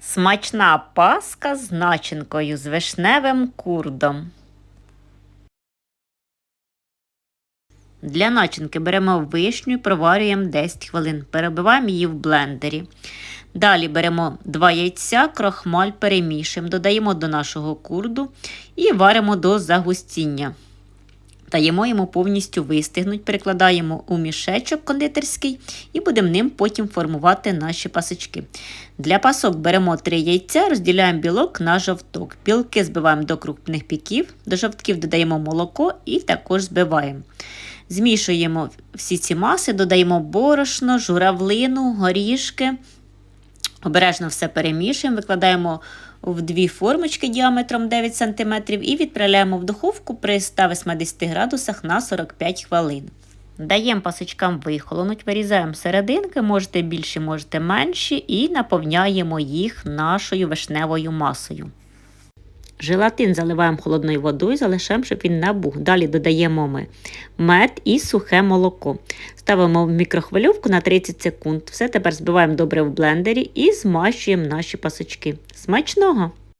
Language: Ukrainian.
Смачна паска з начинкою з вишневим курдом. Для начинки беремо вишню і проварюємо 10 хвилин. Перебиваємо її в блендері. Далі беремо 2 яйця, крохмаль перемішуємо, додаємо до нашого курду і варимо до загустіння. Даємо йому повністю вистигнути, перекладаємо у мішечок кондитерський і будемо ним потім формувати наші пасочки. Для пасок беремо 3 яйця, розділяємо білок на жовток. Білки збиваємо до крупних піків, до жовтків додаємо молоко і також збиваємо. Змішуємо всі ці маси, додаємо борошно, журавлину, горішки. Обережно все перемішуємо, викладаємо в дві формочки діаметром 9 см і відправляємо в духовку при 180 градусах на 45 хвилин. Даємо пасочкам вихолонуть, вирізаємо серединки, можете більші, можете менші, і наповняємо їх нашою вишневою масою. Желатин заливаємо холодною водою, залишаємо, щоб він набух. Далі додаємо ми мед і сухе молоко. Ставимо в мікрохвильовку на 30 секунд. Все тепер збиваємо добре в блендері і змащуємо наші пасочки. Смачного!